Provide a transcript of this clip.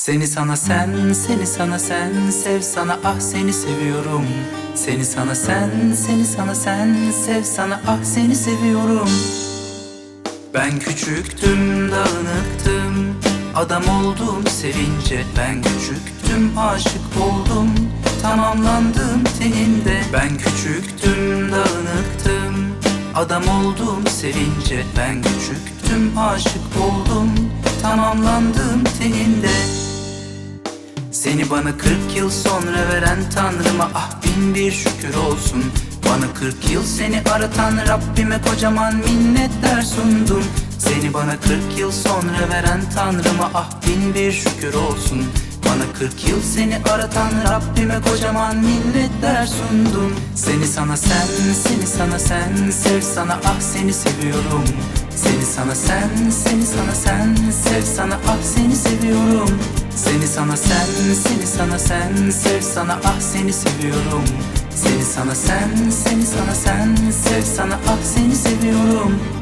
Seni sana sen, seni sana sen, sev sana ah seni seviyorum. Seni sana sen, seni sana sen, sev sana ah seni seviyorum. Ben küçüktüm, dağınıktım, adam oldum sevince. Ben küçüktüm, aşık oldum, tamamlandım teninde. Ben küçüktüm, dağınıktım, adam oldum sevince. Ben küçüktüm, aşık oldum, tamamlandım bana 40 yıl sonra veren Tanrıma ah bin bir şükür olsun. Bana 40 yıl seni aratan Rabbime kocaman minnetler sundum. Seni bana 40 yıl sonra veren Tanrıma ah bin bir şükür olsun. Bana 40 yıl seni aratan Rabbime kocaman minnetler sundum. Seni sana sen, seni sana sen, sev sana ah seni seviyorum. Seni sana sen, seni sana sen, sev sana ah seni seviyorum Seni sana sen, seni sana sen, sev sana ah seni seviyorum. Seni sana sen, seni sana sen, sev sana ah seni seviyorum